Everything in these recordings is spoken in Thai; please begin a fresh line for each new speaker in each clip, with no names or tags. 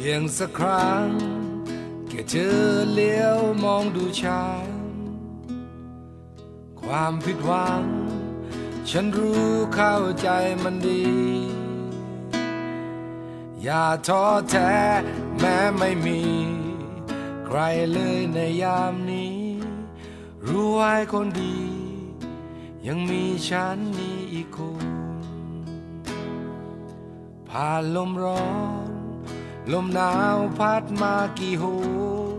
พียงสักครั้งแค่เธอเลี้ยวมองดูฉัน ความผิดหวัง ฉันรู้เข้าใจมันดี อย่าท้อแท้แม้ไม่มี ใครเลยในยามนี้ รู้ไว้คนดี ยังมีฉันนี้อีกคนผ่านลมร้อน ลมหนาวพัดมากี่โห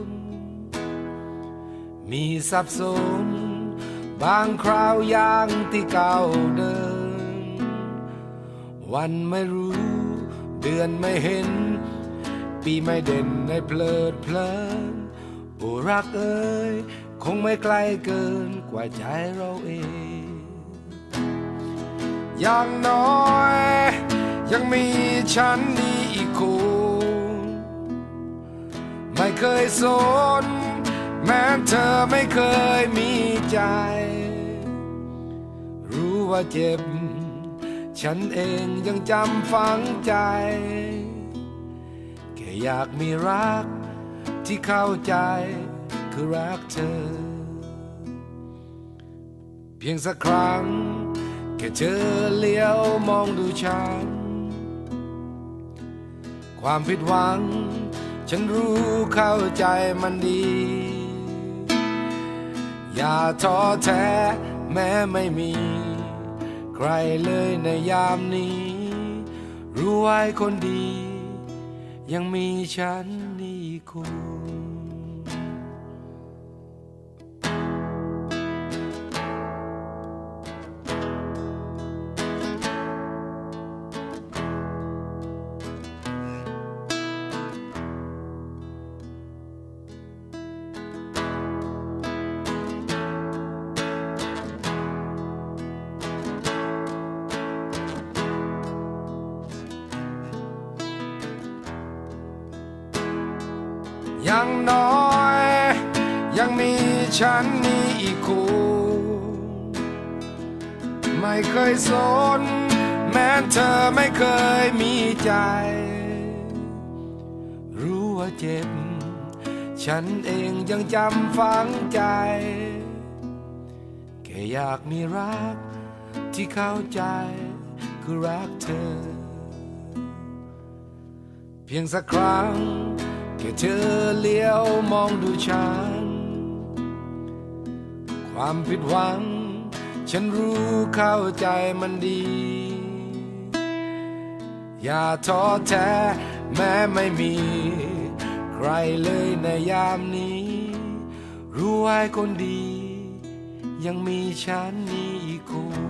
นมีสับสน บางคราวยางที่เก่าเดิน วันไม่รู้ เดือนไม่เห็น ปีไม่เด่นในเพลิดเพลินโอ้รักเอ้ย คงไม่ไกลเกินกว่าใจเราเอง อย่างน้อย ยังมีฉันนี เคยสน แม้เธอไม่เคยมีใจ รู้ว่าเจ็บ ฉันเองยังจำฝังใจ แค่อยากมีรักที่เข้าใจคือรักเธอ เพียงสักครั้ง แค่เธอเลี้ยวมองดูฉัน ความผิดหวัง ฉันรู้เข้าใจมันดี อย่าท้อแท้แม้ไม่มี ใครเลยในยามนี้ รู้ไว้คนดี ยังมีฉันนี่คน อย่างน้อย ยังมีฉันนี่อีกคนไม่เคยสน แม้เธอไม่เคยมีใจ รู้ว่าเจ็บ ฉันเองยังจำฝังใจ แค่อยากมีรักที่เข้าใจคือรักเธอ เพียงสักครั้ง แค่เธอเลี้ยวมองดูฉัน ความผิดหวัง ฉันรู้เข้าใจมันดี อย่าท้อแท้แม้ไม่มี ใครเลยในยามนี้ รู้ไว้คนดี ยังมีฉันนี่อีกคน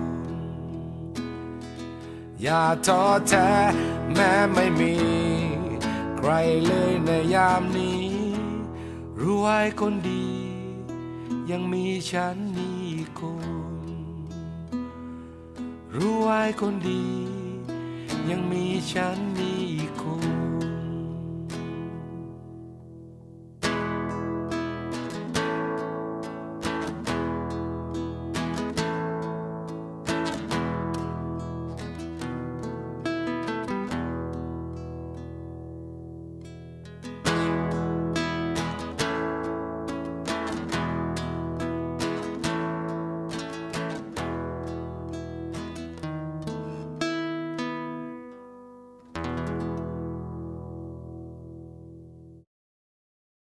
อย่าท้อแท้แม้ไม่มี ใครเลยในยามนี้ รู้ไว้คนดี ยังมีฉันนี่คน รู้ไว้คนดี ยังมีฉันนี่